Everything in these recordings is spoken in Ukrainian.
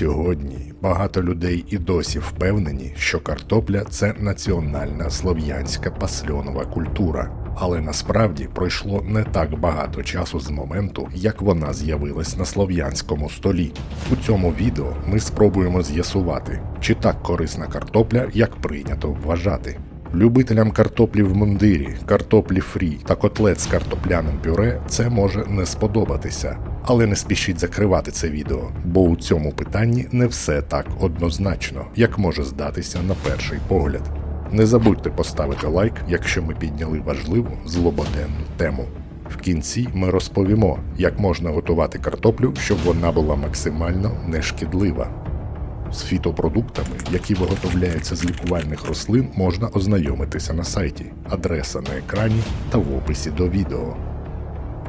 Сьогодні багато людей і досі впевнені, що картопля це національна слов'янська пасльонова культура. Але насправді пройшло не так багато часу з моменту, як вона з'явилась на слов'янському столі. У цьому відео ми спробуємо з'ясувати, чи так корисна картопля, як прийнято вважати. Любителям картоплі в мундирі, картоплі фрі та котлет з картопляним пюре це може не сподобатися. Але не спішіть закривати це відео, бо у цьому питанні не все так однозначно, як може здатися на перший погляд. Не забудьте поставити лайк, якщо ми підняли важливу злободенну тему. В кінці ми розповімо, як можна готувати картоплю, щоб вона була максимально нешкідлива. З фітопродуктами, які виготовляються з лікувальних рослин, можна ознайомитися на сайті, адреса на екрані та в описі до відео.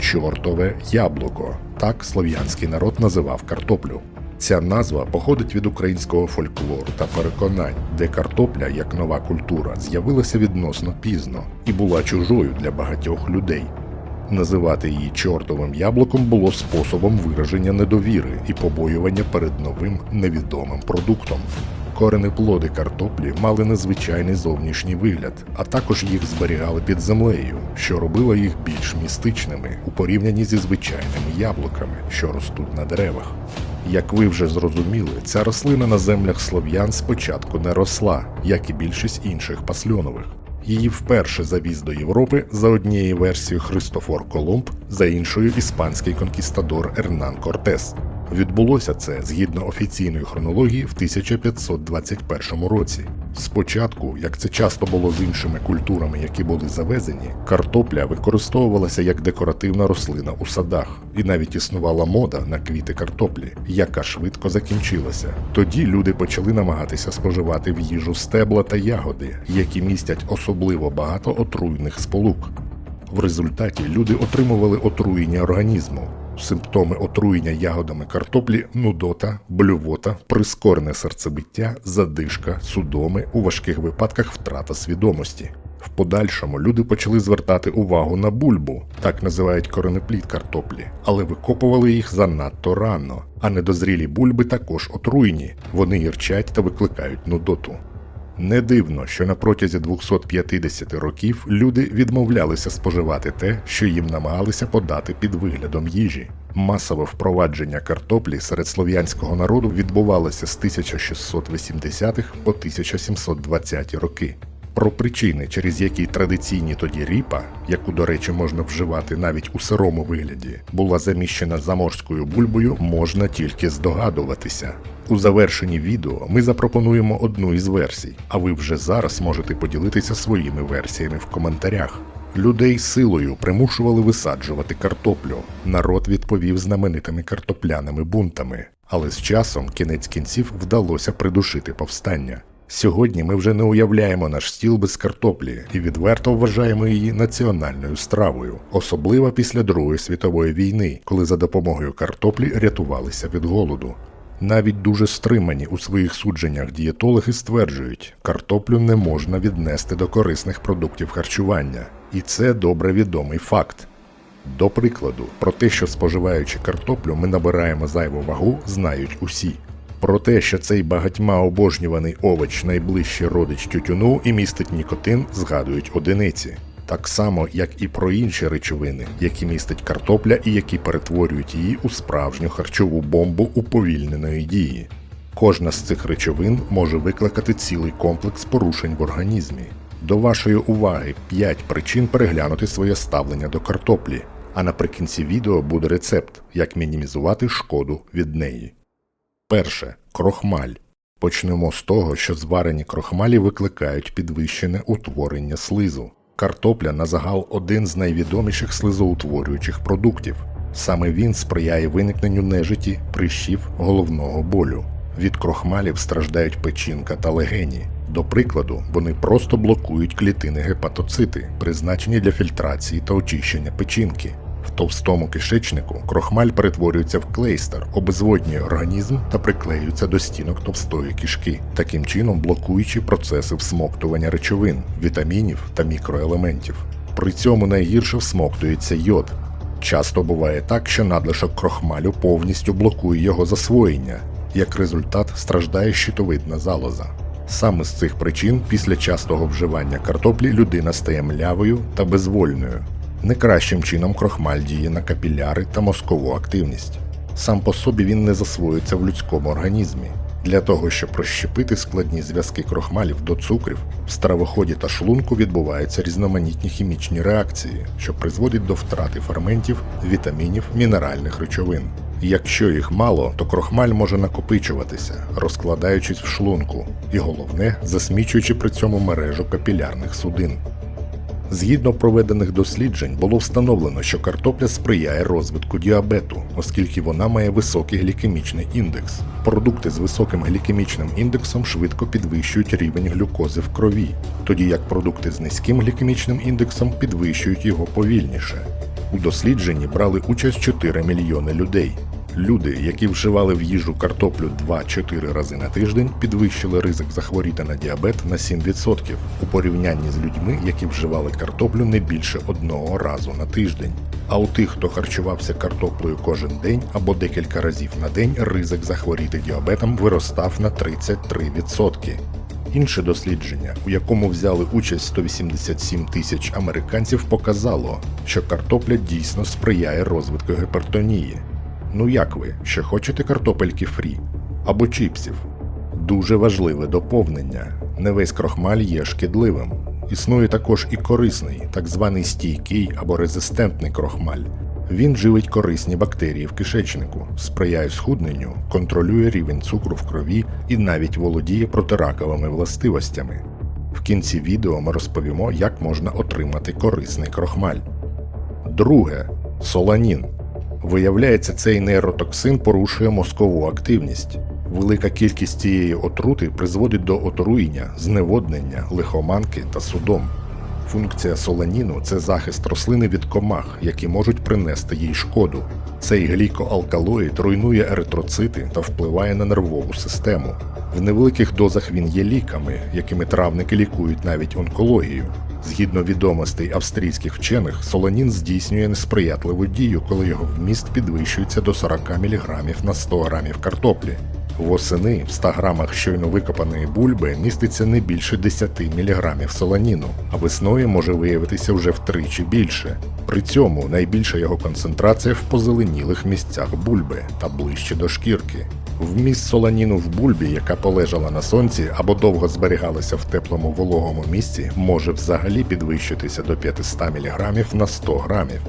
Чортове яблуко так слов'янський народ називав картоплю. Ця назва походить від українського фольклору та переконань, де картопля як нова культура з'явилася відносно пізно і була чужою для багатьох людей. Називати її чортовим яблуком було способом вираження недовіри і побоювання перед новим невідомим продуктом. Корени плоди картоплі мали незвичайний зовнішній вигляд, а також їх зберігали під землею, що робило їх більш містичними у порівнянні зі звичайними яблуками, що ростуть на деревах. Як ви вже зрозуміли, ця рослина на землях слов'ян спочатку не росла, як і більшість інших пасльонових. Її вперше завіз до Європи за однією версією Христофор Колумб, за іншою іспанський конкістадор Ернан Кортес. Відбулося це згідно офіційної хронології в 1521 році. Спочатку, як це часто було з іншими культурами, які були завезені, картопля використовувалася як декоративна рослина у садах, і навіть існувала мода на квіти картоплі, яка швидко закінчилася. Тоді люди почали намагатися споживати в їжу стебла та ягоди, які містять особливо багато отруйних сполук. В результаті люди отримували отруєння організму. Симптоми отруєння ягодами картоплі нудота, блювота, прискорене серцебиття, задишка, судоми, у важких випадках втрата свідомості. В подальшому люди почали звертати увагу на бульбу, так називають коренеплід картоплі, але викопували їх занадто рано. А недозрілі бульби також отруйні, вони гірчать та викликають нудоту. Не дивно, що на протязі 250 років люди відмовлялися споживати те, що їм намагалися подати під виглядом їжі. Масове впровадження картоплі серед слов'янського народу відбувалося з 1680-х по 1720 роки. Про причини, через які традиційні тоді ріпа, яку, до речі, можна вживати навіть у сирому вигляді, була заміщена заморською бульбою, можна тільки здогадуватися. У завершенні відео ми запропонуємо одну із версій, а ви вже зараз можете поділитися своїми версіями в коментарях. Людей силою примушували висаджувати картоплю. Народ відповів знаменитими картопляними бунтами, але з часом кінець кінців вдалося придушити повстання. Сьогодні ми вже не уявляємо наш стіл без картоплі і відверто вважаємо її національною стравою, особливо після Другої світової війни, коли за допомогою картоплі рятувалися від голоду. Навіть дуже стримані у своїх судженнях дієтологи стверджують, картоплю не можна віднести до корисних продуктів харчування, і це добре відомий факт. До прикладу, про те, що споживаючи картоплю, ми набираємо зайву вагу, знають усі. Про те, що цей багатьма обожнюваний овоч найближчий родич тютюну і містить нікотин, згадують одиниці. Так само, як і про інші речовини, які містить картопля і які перетворюють її у справжню харчову бомбу уповільненої дії. Кожна з цих речовин може викликати цілий комплекс порушень в організмі. До вашої уваги 5 причин переглянути своє ставлення до картоплі, а наприкінці відео буде рецепт, як мінімізувати шкоду від неї. Перше крохмаль. Почнемо з того, що зварені крохмалі викликають підвищене утворення слизу. Картопля на загал один з найвідоміших слизоутворюючих продуктів. Саме він сприяє виникненню нежиті, прищів, головного болю. Від крохмалів страждають печінка та легені. До прикладу, вони просто блокують клітини гепатоцити, призначені для фільтрації та очищення печінки. Товстому кишечнику крохмаль перетворюється в клейстер, обезводнює організм та приклеюється до стінок товстої кишки, таким чином блокуючи процеси всмоктування речовин, вітамінів та мікроелементів. При цьому найгірше всмоктується йод. Часто буває так, що надлишок крохмалю повністю блокує його засвоєння. Як результат страждає щитовидна залоза. Саме з цих причин після частого вживання картоплі людина стає млявою та безвольною. Не кращим чином крохмаль діє на капіляри та мозкову активність. Сам по собі він не засвоюється в людському організмі. Для того, щоб розщепити складні зв'язки крохмалів до цукрів, в стравоході та шлунку відбуваються різноманітні хімічні реакції, що призводять до втрати ферментів, вітамінів, мінеральних речовин. Якщо їх мало, то крохмаль може накопичуватися, розкладаючись в шлунку, і головне, засмічуючи при цьому мережу капілярних судин. Згідно проведених досліджень, було встановлено, що картопля сприяє розвитку діабету, оскільки вона має високий глікемічний індекс. Продукти з високим глікемічним індексом швидко підвищують рівень глюкози в крові, тоді як продукти з низьким глікемічним індексом підвищують його повільніше. У дослідженні брали участь 4 мільйони людей. Люди, які вживали в їжу картоплю 2-4 рази на тиждень, підвищили ризик захворіти на діабет на 7% у порівнянні з людьми, які вживали картоплю не більше одного разу на тиждень. А у тих, хто харчувався картоплею кожен день або декілька разів на день, ризик захворіти діабетом виростав на 33%. Інше дослідження, у якому взяли участь 187 тисяч американців, показало, що картопля дійсно сприяє розвитку гіпертонії. Ну як ви, ще хочете картопельки фрі або чіпсів? Дуже важливе доповнення. Не весь крохмаль є шкідливим. Існує також і корисний, так званий стійкий або резистентний крохмаль. Він живить корисні бактерії в кишечнику, сприяє схудненню, контролює рівень цукру в крові і навіть володіє протираковими властивостями. В кінці відео ми розповімо, як можна отримати корисний крохмаль. Друге соланін. Виявляється, цей нейротоксин порушує мозкову активність. Велика кількість цієї отрути призводить до отруєння, зневоднення, лихоманки та судом. Функція соланіну це захист рослини від комах, які можуть принести їй шкоду. Цей глікоалкалоїд руйнує еритроцити та впливає на нервову систему. В невеликих дозах він є ліками, якими травники лікують навіть онкологію. Згідно відомостей австрійських вчених, солонін здійснює несприятливу дію, коли його вміст підвищується до 40 мг на 100 грамів картоплі. Восени в 100 грамах щойно викопаної бульби міститься не більше 10 мг соланіну, а весною може виявитися вже втричі більше. При цьому найбільша його концентрація в позеленілих місцях бульби та ближче до шкірки. Вміст соланіну в бульбі, яка полежала на сонці або довго зберігалася в теплому вологому місці, може взагалі підвищитися до 500 мг на 100 грамів.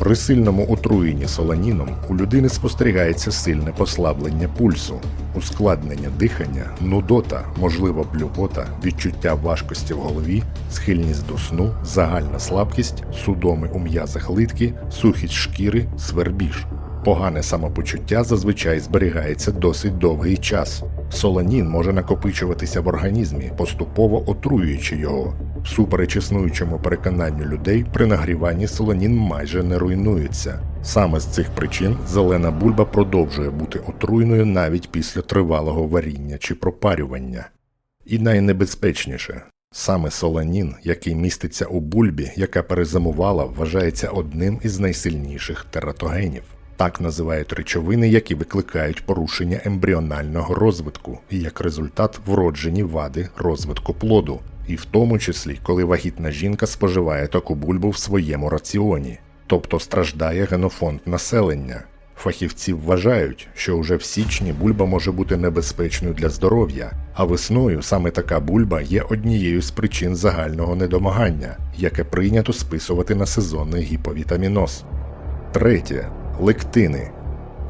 При сильному отруєнні соланіном у людини спостерігається сильне послаблення пульсу, ускладнення дихання, нудота, можливо, блювота, відчуття важкості в голові, схильність до сну, загальна слабкість, судоми у м'язах литки, сухість шкіри, свербіж. Погане самопочуття зазвичай зберігається досить довгий час. Соланін може накопичуватися в організмі, поступово отруюючи його. Всупереч існуючому переконанню людей, при нагріванні соланін майже не руйнується. Саме з цих причин зелена бульба продовжує бути отруйною навіть після тривалого варіння чи пропарювання. І найнебезпечніше саме соланін, який міститься у бульбі, яка перезимувала, вважається одним із найсильніших тератогенів. Так називають речовини, які викликають порушення ембріонального розвитку і як результат вроджені вади розвитку плоду, і в тому числі, коли вагітна жінка споживає таку бульбу в своєму раціоні, тобто страждає генофонд населення. Фахівці вважають, що уже в січні бульба може бути небезпечною для здоров'я, а весною саме така бульба є однією з причин загального недомагання, яке прийнято списувати на сезонний гіповітаміноз. Третє лектини.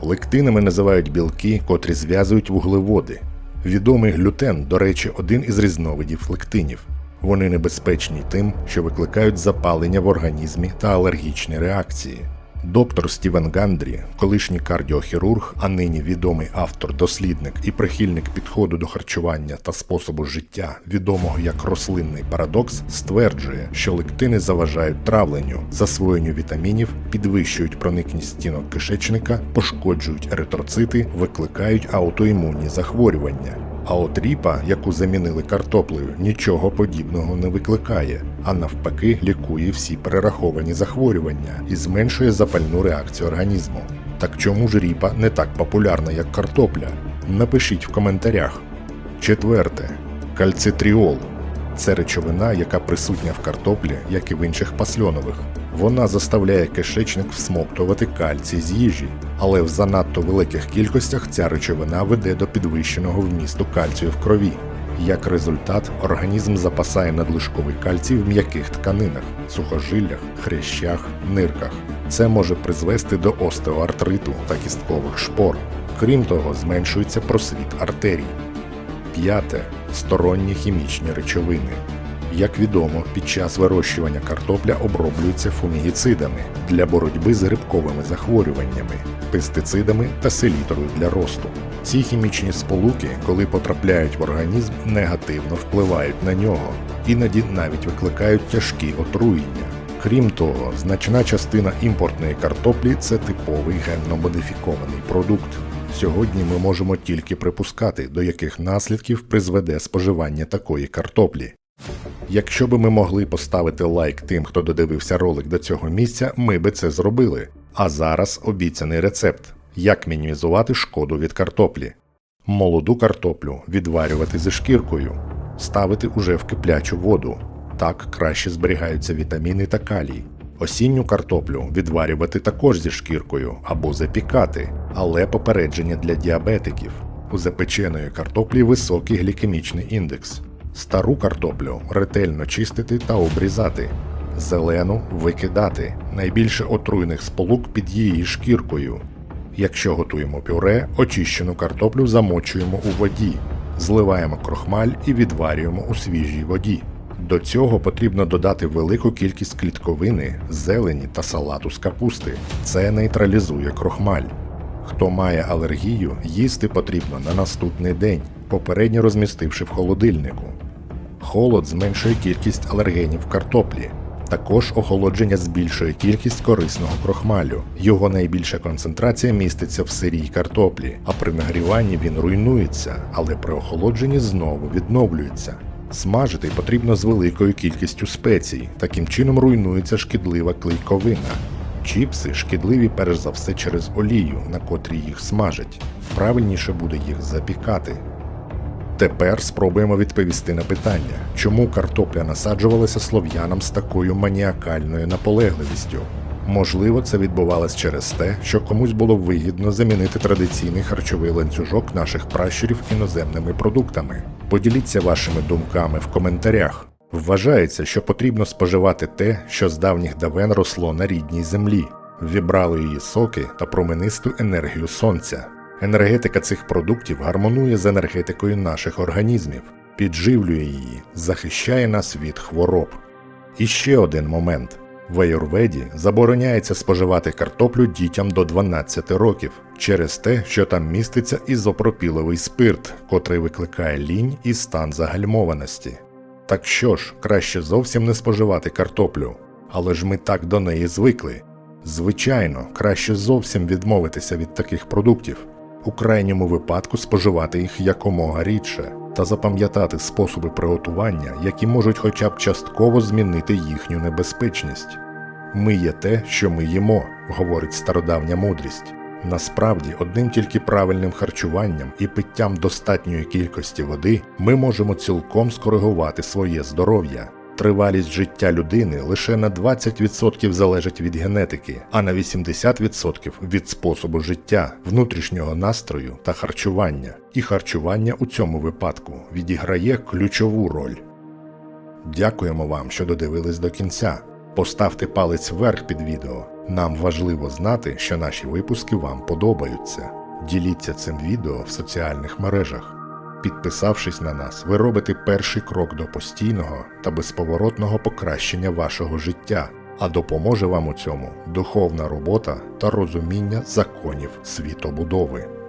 Лектинами називають білки, котрі зв'язують вуглеводи. Відомий глютен, до речі, один із різновидів лектинів. Вони небезпечні тим, що викликають запалення в організмі та алергічні реакції. Доктор Стівен Гандрі, колишній кардіохірург, а нині відомий автор, дослідник і прихильник підходу до харчування та способу життя, відомого як рослинний парадокс, стверджує, що лектини заважають травленню, засвоєнню вітамінів, підвищують проникність стінок кишечника, пошкоджують еритроцити, викликають аутоімунні захворювання. А от ріпа, яку замінили картоплею, нічого подібного не викликає, а навпаки лікує всі перераховані захворювання і зменшує запальну реакцію організму. Так чому ж ріпа не так популярна, як картопля? Напишіть в коментарях. Четверте. Кальцитріол. Це речовина, яка присутня в картоплі, як і в інших пасльонових. Вона заставляє кишечник всмоктувати кальцій з їжі, але в занадто великих кількостях ця речовина веде до підвищеного вмісту кальцію в крові. Як результат, організм запасає надлишковий кальцій в м'яких тканинах, сухожиллях, хрящах, нирках. Це може призвести до остеоартриту та кісткових шпор. Крім того, зменшується просвіт артерій. П'яте сторонні хімічні речовини. Як відомо, під час вирощування картопля оброблюється фунгіцидами для боротьби з грибковими захворюваннями, пестицидами та селітрою для росту. Ці хімічні сполуки, коли потрапляють в організм, негативно впливають на нього, іноді навіть викликають тяжкі отруєння. Крім того, значна частина імпортної картоплі це типовий генно-модифікований продукт. Сьогодні ми можемо тільки припускати, до яких наслідків призведе споживання такої картоплі. Якщо би ми могли поставити лайк тим, хто додивився ролик до цього місця, ми би це зробили. А зараз обіцяний рецепт: як мінімізувати шкоду від картоплі. Молоду картоплю відварювати зі шкіркою, ставити уже в киплячу воду. Так краще зберігаються вітаміни та калій. Осінню картоплю відварювати також зі шкіркою або запікати, але попередження для діабетиків. У запеченої картоплі високий глікемічний індекс. Стару картоплю ретельно чистити та обрізати. Зелену викидати. Найбільше отруйних сполук під її шкіркою. Якщо готуємо пюре, очищену картоплю замочуємо у воді, зливаємо крохмаль і відварюємо у свіжій воді. До цього потрібно додати велику кількість клітковини, зелені та салату з капусти. Це нейтралізує крохмаль. Хто має алергію, їсти потрібно на наступний день, попередньо розмістивши в холодильнику. Холод зменшує кількість алергенів в картоплі. Також охолодження збільшує кількість корисного крохмалю. Його найбільша концентрація міститься в сирій картоплі, а при нагріванні він руйнується, але при охолодженні знову відновлюється. Смажити потрібно з великою кількістю спецій, таким чином руйнується шкідлива клейковина. Чіпси шкідливі перш за все через олію, на котрій їх смажать. Правильніше буде їх запікати. Тепер спробуємо відповісти на питання, чому картопля насаджувалася слов'янам з такою маніакальною наполегливістю. Можливо, це відбувалось через те, що комусь було вигідно замінити традиційний харчовий ланцюжок наших пращурів іноземними продуктами. Поділіться вашими думками в коментарях. Вважається, що потрібно споживати те, що з давніх давен росло на рідній землі, вібрало її соки та променисту енергію сонця. Енергетика цих продуктів гармонує з енергетикою наших організмів, підживлює її, захищає нас від хвороб. І ще один момент. В аюрведі забороняється споживати картоплю дітям до 12 років через те, що там міститься ізопропіловий спирт, котрий викликає лінь і стан загальмованості. Так що ж, краще зовсім не споживати картоплю, але ж ми так до неї звикли. Звичайно, краще зовсім відмовитися від таких продуктів, у крайньому випадку споживати їх якомога рідше та запам'ятати способи приготування, які можуть хоча б частково змінити їхню небезпечність. Ми є те, що ми їмо, говорить стародавня мудрість. Насправді, одним тільки правильним харчуванням і питтям достатньої кількості води ми можемо цілком скоригувати своє здоров'я. Тривалість життя людини лише на 20% залежить від генетики, а на 80% від способу життя, внутрішнього настрою та харчування. І харчування у цьому випадку відіграє ключову роль. Дякуємо вам, що додивились до кінця. Поставте палець вверх під відео. Нам важливо знати, що наші випуски вам подобаються. Діліться цим відео в соціальних мережах. Підписавшись на нас, ви робите перший крок до постійного та безповоротного покращення вашого життя, а допоможе вам у цьому духовна робота та розуміння законів світобудови.